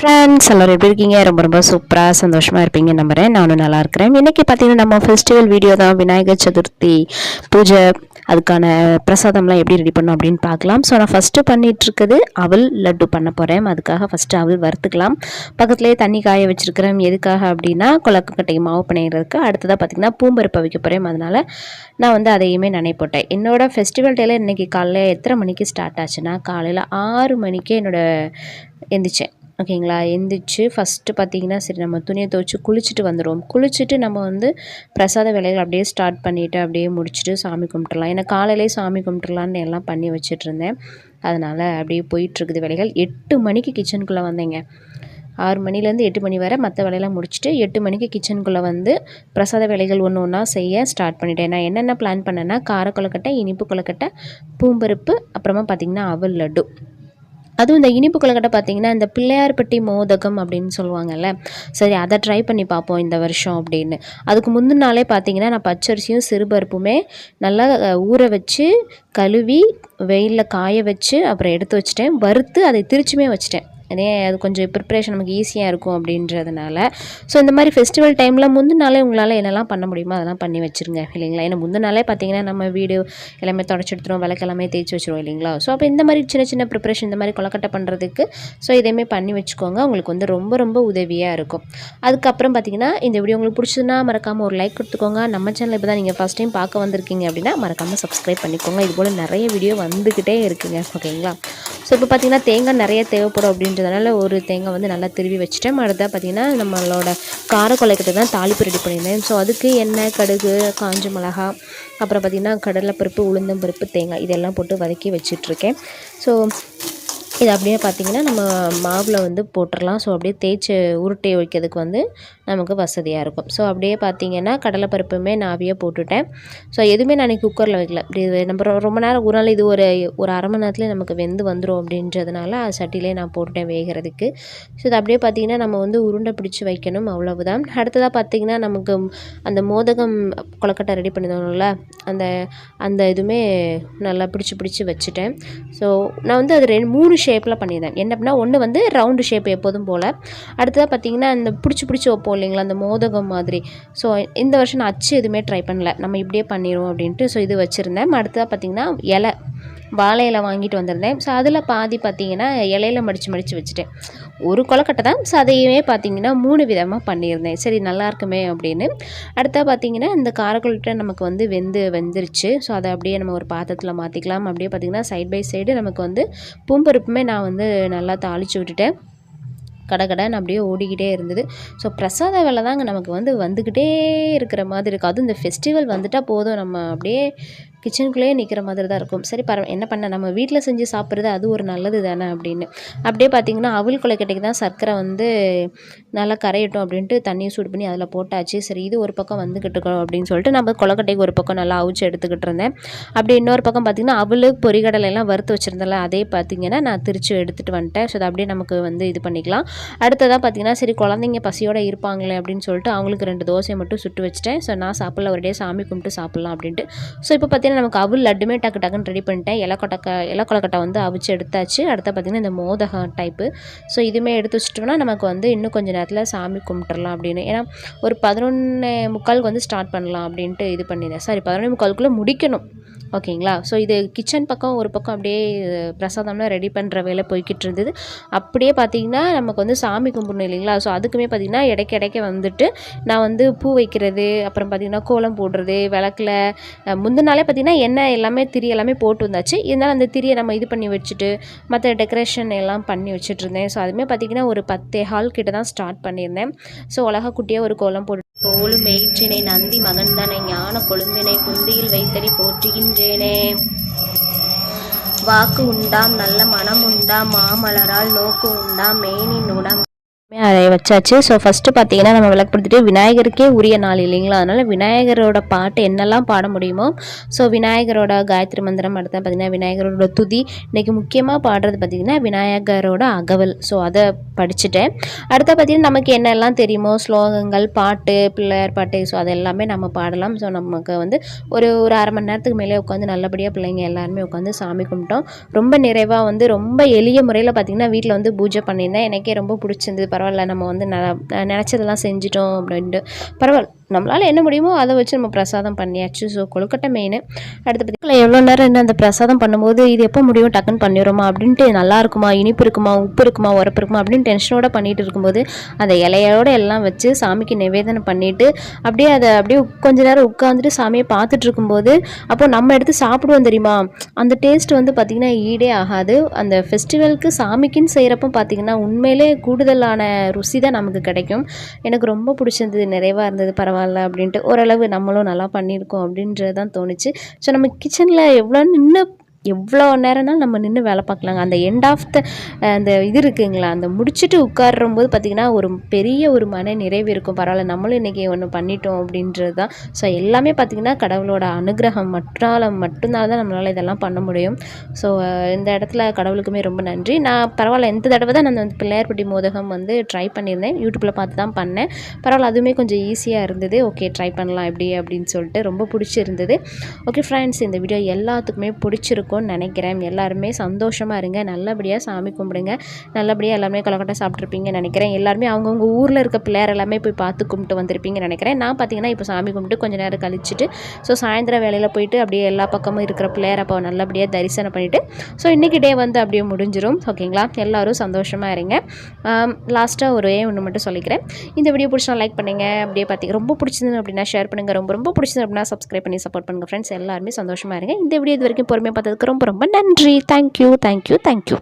Friends எல்லோரும் எப்படி இருக்கீங்க? ரொம்ப ரொம்ப சூப்பராக சந்தோஷமாக இருப்பீங்க நம்புகிறேன் நானும் நல்லா இருக்கிறேன். இன்றைக்கி பார்த்தீங்கன்னா நம்ம ஃபெஸ்டிவல் வீடியோ தான். விநாயகர் சதுர்த்தி பூஜை அதுக்கான பிரசாதம்லாம் எப்படி ரெடி பண்ணோம் அப்படின்னு பார்க்கலாம். ஸோ நான் ஃபஸ்ட்டு பண்ணிகிட்ருக்குது அவல் லட்டு பண்ண போகிறேன் அதுக்காக ஃபஸ்ட்டு அவல் வறுத்துக்கலாம். பக்கத்துலேயே தண்ணி காய வச்சுருக்கிறேன். எதுக்காக அப்படின்னா கொலக்கட்டை மாவு பண்ணிடுறதுக்கு அடுத்ததாக பார்த்திங்கன்னா பூம்பருப்பை வைக்க போகிறேன் அதனால் நான் வந்து அதையுமே நினைப்போட்டேன். என்னோடய ஃபெஸ்டிவல் டேல இன்றைக்கி காலையில் எத்தனை மணிக்கு ஸ்டார்ட் ஆச்சுன்னா காலையில் ஆறு மணிக்கே என்னோடய எந்திரிச்சேன். ஓகேங்களா? எந்திரிச்சு ஃபஸ்ட்டு பார்த்தீங்கன்னா சரி நம்ம துணியை துவைச்சி குளிச்சுட்டு வந்துடுவோம் குளிச்சுட்டு நம்ம வந்து பிரசாத வேலைகள் அப்படியே ஸ்டார்ட் பண்ணிவிட்டு அப்படியே முடிச்சுட்டு சாமி கும்பிட்டுலாம் ஏன்னா காலையிலே சாமி கும்பிட்டுலான்னு எல்லாம் பண்ணி வச்சுட்டு இருந்தேன் அதனால் அப்படியே போயிட்டுருக்குது வேலைகள். எட்டு மணிக்கு கிச்சனுக்குள்ளே வந்தேங்க. ஆறு மணிலேருந்து எட்டு மணி வரை மற்ற வேலையெல்லாம் முடிச்சுட்டு எட்டு மணிக்கு கிச்சனுக்குள்ளே வந்து பிரசாத வேலைகள் ஒன்று ஒன்றா செய்ய ஸ்டார்ட் பண்ணிட்டேன். நான் என்னென்ன பிளான் பண்ணேன்னா கார கொழுக்கட்டை இனிப்பு கொழுக்கட்டை பூம்பருப்பு அப்புறமா பார்த்திங்கன்னா அவல் லட்டு. அதுவும் இந்த இனிப்பு கொழுக்கட்டை பார்த்தீங்கன்னா இந்த பிள்ளையார்பட்டி மோதகம் அப்படின்னு சொல்லுவாங்கல்ல. சரி அதை ட்ரை பண்ணி பார்ப்போம் இந்த வருஷம் அப்படின்னு. அதுக்கு முந்தின நாளே பார்த்தீங்கன்னா நான் பச்சரிசியும் சிறுபருப்புமே நல்லா ஊற வச்சு கழுவி வெயிலில் காய வச்சு அப்புறம் எடுத்து வச்சுட்டேன். வறுத்து அதை திருச்சுமே வச்சுட்டேன். அதே அது கொஞ்சம் ப்ரிப்ரேஷன் நமக்கு ஈஸியாக இருக்கும் அப்படின்றதுனால. ஸோ இந்த மாதிரி ஃபெஸ்டிவல் டைமில் முந்தினாலே உங்களால் என்னெல்லாம் பண்ண முடியுமோ அதெல்லாம் பண்ணி வச்சுருங்க இல்லைங்களா? ஏன்னா முந்தினாலே பார்த்தீங்கன்னா நம்ம வீடு எல்லாமே தொடச்சி எடுத்துருவோம் விளக்கு எல்லாமே தேய்ச்சி வச்சுருவோம் இல்லைங்களா? ஸோ அப்போ இந்த மாதிரி சின்ன சின்ன ப்ரிப்ரேஷன் இந்த மாதிரி கொலக்கட்டை பண்ணுறதுக்கு ஸோ இதையுமே பண்ணி வச்சுக்கோங்க. உங்களுக்கு வந்து ரொம்ப ரொம்ப உதவியாக இருக்கும். அதுக்கப்புறம் பார்த்தீங்கன்னா இந்த வீடியோ உங்களுக்கு பிடிச்சதுன்னா மறக்காமல் ஒரு லைக் கொடுத்துக்கோங்க. நம்ம சேனல் இப்போ தான் நீங்கள் ஃபஸ்ட் டைம் பார்க்க வந்திருக்கீங்க அப்படின்னா மறக்காமல் சப்ஸ்கிரைப் பண்ணிக்கோங்க. இது போல் நிறைய வீடியோ வந்துக்கிட்டே இருக்குங்க. ஓகேங்களா ஸோ இப்போ பார்த்தீங்கன்னா தேங்காய் நிறைய தேவைப்படும் அப்படின்றதுனால ஒரு தேங்காய் வந்து நல்லா திருவி வச்சுட்டேன். அடுத்தா பார்த்தீங்கன்னா நம்மளோட கார கொலைக்கிட்ட தான் தாளிப்பு ரெடி பண்ணியிருந்தேன். ஸோ அதுக்கு எண்ணெய் கடுகு காஞ்ச மிளகா அப்புறம் பார்த்திங்கன்னா கடலைப்பருப்பு உளுந்தம்பருப்பு தேங்காய் இதெல்லாம் போட்டு வதக்கி வச்சிட்ருக்கேன் ஸோ இது அப்படியே பார்த்திங்கன்னா நம்ம மாவில் வந்து போட்டுடலாம் ஸோ அப்படியே தேய்ச்சி உருட்டை வைக்கிறதுக்கு வந்து நமக்கு வசதியாக இருக்கும். ஸோ அப்படியே பார்த்தீங்கன்னா கடலைப்பருப்புமே நான் அவிய போட்டுட்டேன். ஸோ எதுவுமே நான் குக்கரில் வைக்கல. இப்படி இது நம்ம ரொம்ப நேரம் ஒரு நாள் இது ஒரு ஒரு அரை மணி நேரத்துலேயே நமக்கு வெந்து வந்துடும் அப்படின்றதுனால அது சட்டிலே நான் போட்டுட்டேன் வேகிறதுக்கு. ஸோ இது அப்படியே பார்த்தீங்கன்னா நம்ம வந்து உருண்டை பிடிச்சி வைக்கணும் அவ்வளவுதான். அடுத்ததாக பார்த்தீங்கன்னா நமக்கு அந்த மோதகம் கொலக்கட்டை ரெடி பண்ணியிருந்தோம்ல அந்த அந்த இதுவுமே நல்லா பிடிச்சி பிடிச்சி வச்சுட்டேன். ஸோ நான் வந்து அது ரெண்டு மூணு ஷேப்பில் பண்ணியிருந்தேன். என்ன அப்படின்னா ஒன்று வந்து ரவுண்டு ஷேப் எப்போதும் போல். அடுத்ததாக பார்த்தீங்கன்னா இந்த பிடிச்சி பிடிச்சி வைப்போம் இல்லைங்களா அந்த மோதகம் மாதிரி. ஸோ இந்த வருஷம் நான் அச்சு எதுவுமே ட்ரை பண்ணல. நம்ம இப்படியே பண்ணிடுவோம் அப்படின்ட்டு ஸோ இது வச்சுருந்தேன். அடுத்ததாக பார்த்தீங்கன்னா இலை. வாழை இலை வாங்கிட்டு வந்திருந்தேன். ஸோ அதில் பாதி பார்த்தீங்கன்னா இலையில மடித்து மடித்து வச்சுட்டேன். ஒரு கொலக்கட்டை தான். ஸோ அதையுமே பார்த்தீங்கன்னா மூணு விதமாக பண்ணியிருந்தேன். சரி நல்லா இருக்குமே அப்படின்னு. அடுத்தா பார்த்தீங்கன்னா இந்த காரக்குழட்டை நமக்கு வந்து வெந்து வெந்துருச்சு. ஸோ அதை அப்படியே நம்ம ஒரு பாத்திரத்தில் மாற்றிக்கலாம் அப்படியே பார்த்தீங்கன்னா சைட் பை சைடு நமக்கு வந்து பூம்பருப்புமே நான் வந்து நல்லா தாளித்து விட்டுட்டேன். கடகடன்னு அப்படியே ஓடிக்கிட்டே இருந்தது. ஸோ பிரசாத வேலை தாங்க நமக்கு வந்து வந்துக்கிட்டே இருக்கிற மாதிரி இருக்கும் அதுவும் இந்த ஃபெஸ்டிவல் வந்துட்டால் போதும். நம்ம அப்படியே கிச்சனுக்குள்ளேயே நிற்கிற மாதிரி தான் இருக்கும். சரி பரவ என்ன பண்ண நம்ம வீட்டில் செஞ்சு சாப்பிட்றது அது ஒரு நல்லது தானே அப்படின்னு. அப்படியே பார்த்தீங்கன்னா அவல் கொலைக்கட்டைக்கு தான் சர்க்கரை வந்து நல்லா கரையட்டும் அப்படின்ட்டு தண்ணியை சூடு பண்ணி அதில் போட்டாச்சு. சரி இது ஒரு பக்கம் வந்துக்கிட்டு இருக்கோம் அப்படின்னு சொல்லிட்டு நம்ம கொலக்கட்டைக்கு ஒரு பக்கம் நல்லா அவிச்சு எடுத்துக்கிட்டு இருந்தேன். அப்படி இன்னொரு பக்கம் பார்த்தீங்கன்னா அவல் பொரிகடலை வறுத்து வச்சுருந்தல அதே பார்த்தீங்கன்னா நான் திரிச்சு எடுத்துகிட்டு வந்துட்டேன். ஸோ அதை அப்படியே நமக்கு வந்து இது பண்ணிக்கலாம். அடுத்ததாக பார்த்தீங்கன்னா சரி குழந்தைங்க பசியோடு இருப்பாங்களே அப்படின்னு சொல்லிட்டு அவங்களுக்கு ரெண்டு தோசையை மட்டும் சுட்டு வச்சுட்டேன். ஸோ நான் சாப்பிடல ஒரு டே சாமி கும்பிட்டு சாப்பிட்லாம் அப்படின்ட்டு. ஸோ இப்போ பார்த்தீங்கன்னா நமக்கு அவள் லட்டுமே டக்கு டக்குன்னு ரெடி பண்ணிட்டேன். இலக்கொட்டக்க இலக்கொலக்கட்டை வந்து அவிச்சு எடுத்தாச்சு. அடுத்து பார்த்தீங்கன்னா இந்த மோதகம் டைப்பு ஸோ இதுவுமே எடுத்து வச்சுட்டோம்னா நமக்கு வந்து இன்னும் கொஞ்சம் நேரத்தில் சாமி கும்பிட்டுறலாம் அப்படின்னு. ஏன்னா ஒரு பதினொன்று முக்காலுக்கு வந்து ஸ்டார்ட் பண்ணலாம் அப்படின்ட்டு இது பண்ணியிருந்தேன். சாரி பதினொன்று முக்காலுக்குள்ளே முடிக்கணும். ஓகேங்களா? ஸோ இது கிச்சன் பக்கம் ஒரு பக்கம் அப்படியே பிரசாதம்லாம் ரெடி பண்ணுற வேலை போய்கிட்டு இருந்தது. அப்படியே பார்த்தீங்கன்னா நமக்கு வந்து சாமி கும்பிடணும் இல்லைங்களா? ஸோ அதுக்குமே பார்த்தீங்கன்னா இடைக்க இடைக்க வந்துட்டு நான் வந்து பூ வைக்கிறது அப்புறம் பார்த்தீங்கன்னா கோலம் போடுறது விளக்கில் முந்தினாலே முந்தின நாளே பார்த்தீங்கன்னா எண்ணெய் எல்லாமே திரி எல்லாமே போட்டு வந்தாச்சு. இருந்தாலும் அந்த திரியை நம்ம இது பண்ணி வச்சுட்டு மற்ற டெக்கரேஷன் எல்லாம் பண்ணி வச்சுட்டு இருந்தேன் ஸோ அதுவுமே பார்த்தீங்கன்னா ஒரு பத்தே ஹால் கிட்ட தான் ஸ்டார்ட் பண்ணியிருந்தேன். ஸோ உலக குட்டியாக ஒரு கோலம் போட்டு போலும் மேய்ச்சினை நந்தி மகன் தானே ஞான கொழுந்தினை குந்தியில் வைத்தறி போற்றுகின்றேனே. வாக்கு உண்டாம் நல்ல மனம் உண்டாம் மாமலரால் நோக்கு உண்டாம் மேனின் உடம் அதை வச்சாச்சு. ஸோ ஃபஸ்ட்டு பார்த்தீங்கன்னா நம்ம விளக்கப்படுத்திட்டு விநாயகருக்கே உரிய நாள் இல்லைங்களா? அதனால் விநாயகரோட பாட்டு என்னெல்லாம் பாட முடியுமோ ஸோ விநாயகரோட காயத்ரி மந்திரம் அடுத்த பார்த்தீங்கன்னா விநாயகரோட துதி. இன்றைக்கி முக்கியமாக பாடுறது பார்த்திங்கன்னா விநாயகரோட அகவல். ஸோ அதை படிச்சுட்டேன். அடுத்த பார்த்திங்கன்னா நமக்கு என்னெல்லாம் தெரியுமோ ஸ்லோகங்கள் பாட்டு பிள்ளையார் பாட்டு ஸோ அது எல்லாமே நம்ம பாடலாம். ஸோ நமக்கு வந்து ஒரு ஒரு அரை மணி நேரத்துக்கு மேலே உட்காந்து நல்லபடியாக பிள்ளைங்க எல்லாருமே உட்காந்து சாமி கும்பிட்டோம். ரொம்ப நிறைவாக வந்து ரொம்ப எளிய முறையில் பார்த்திங்கன்னா வீட்டில் வந்து பூஜை பண்ணியிருந்தேன். எனக்கே ரொம்ப பிடிச்சிருந்தது. பரவாயில்ல நம்ம வந்து ந நினச்சதெல்லாம் செஞ்சிட்டோம் அப்படின்ட்டு. பரவாயில்ல. நம்மளால் என்ன முடியுமோ அதை வச்சு நம்ம பிரசாதம் பண்ணியாச்சு. ஸோ கொழுக்கட்டை மெயின் அடுத்து பார்த்திங்களா எவ்வளோ நேரம் என்ன அந்த பிரசாதம் பண்ணும்போது இது எப்போ முடியும் டக்குன்னு பண்ணிடுறோமா? அப்படின்ட்டு நல்லா இருக்குமா? இனிப்பு இருக்குமா? உப்பு இருக்குமா? உரப்பு இருக்குமா? அப்படின்னு டென்ஷனோட பண்ணிட்டு இருக்கும்போது அந்த இலையோட எல்லாம் வச்சு சாமிக்கு நிவேதனம் பண்ணிட்டு அப்படியே அதை அப்படியே கொஞ்ச நேரம் உட்காந்துட்டு சாமியை பார்த்துட்டு இருக்கும்போது அப்போ நம்ம எடுத்து சாப்பிடுவோம் தெரியுமா? அந்த டேஸ்ட் வந்து பார்த்திங்கன்னா ஈடே ஆகாது. அந்த ஃபெஸ்டிவலுக்கு சாமிக்குன்னு செய்கிறப்போ பார்த்திங்கன்னா உண்மையிலே கூடுதலான ருசி தான் நமக்கு கிடைக்கும். எனக்கு ரொம்ப பிடிச்சிருந்தது நிறைவாக இருந்தது. பரவாயில்ல. அப்படின்ட்டு ஓரளவு நம்மளும் நல்லா பண்ணியிருக்கோம் அப்படின்றது தான் தோணுச்சு. ஸோ நம்ம கிச்சனில் எவ்வளோ நின்று எவ்வளோ நேரம்னாலும் நம்ம நின்று வேலை பார்க்கலாங்க. அந்த எண்ட் ஆஃப் த அந்த இது இருக்குங்களா அந்த முடிச்சுட்டு உட்காரும் போது பார்த்திங்கன்னா ஒரு பெரிய ஒரு மன நிறைவு இருக்கும். பரவாயில்ல நம்மளும் இன்றைக்கி ஒன்று பண்ணிட்டோம் அப்படின்றது தான். ஸோ எல்லாமே பார்த்திங்கன்னா கடவுளோட அனுகிரகம் மற்றால் மட்டும்னால தான் நம்மளால் இதெல்லாம் பண்ண முடியும். ஸோ இந்த இடத்துல கடவுளுக்குமே ரொம்ப நன்றி. நான் பரவாயில்ல எந்த தடவை தான் நான் வந்து பிள்ளையார்பட்டி மோதகம் வந்து ட்ரை பண்ணியிருந்தேன். யூடியூப்பில் பார்த்து தான் பண்ணேன். பரவாயில்ல அதுவுமே கொஞ்சம் ஈஸியாக இருந்தது. ஓகே ட்ரை பண்ணலாம் எப்படி அப்படின்னு சொல்லிட்டு ரொம்ப பிடிச்சிருந்தது. ஓகே ஃப்ரெண்ட்ஸ் இந்த வீடியோ எல்லாத்துக்குமே பிடிச்சிருக்கும். இருக்கும்னு நினைக்கிறேன். எல்லாருமே சந்தோஷமாக இருங்க. நல்லபடியாக சாமி கும்பிடுங்க. நல்லபடியாக எல்லாருமே கொலக்கட்டை சாப்பிட்ருப்பீங்கன்னு நினைக்கிறேன். எல்லாருமே அவங்கவுங்க ஊரில் இருக்க பிள்ளையார் எல்லாமே போய் பார்த்து கும்பிட்டு வந்திருப்பீங்கன்னு நினைக்கிறேன். நான் பார்த்தீங்கன்னா இப்போ சாமி கும்பிட்டு கொஞ்சம் நேரம் கழிச்சிட்டு ஸோ சாயந்தரம் வேலையில் போயிட்டு அப்படியே எல்லா பக்கமும் இருக்கிற பிள்ளையார் அப்போ நல்லபடியாக தரிசனம் பண்ணிவிட்டு ஸோ இன்றைக்கி டே வந்து அப்படியே முடிஞ்சிடும் ஓகேங்களா எல்லோரும் சந்தோஷமாக இருங்க. லாஸ்ட்டாக ஒரே ஒன்று மட்டும் சொல்லிக்கிறேன். இந்த வீடியோ பிடிச்சா லைக் பண்ணுங்க. அப்படியே பார்த்தீங்க ரொம்ப பிடிச்சது அப்படின்னா ஷேர் பண்ணுங்கள் ரொம்ப ரொம்ப பிடிச்சது அப்படின்னா சப்ஸ்கிரைப் பண்ணி சப்போர்ட் பண்ணுங்கள் ஃப்ரெண்ட்ஸ் எல்லாருமே சந்தோஷமாக இருங்க. இந்த வீடியோ இது வரைக்கும் பொறுமையாக பார்த்ததுக்கு ரொம்ப ரொம்ப நன்றி. Thank you thank you thank you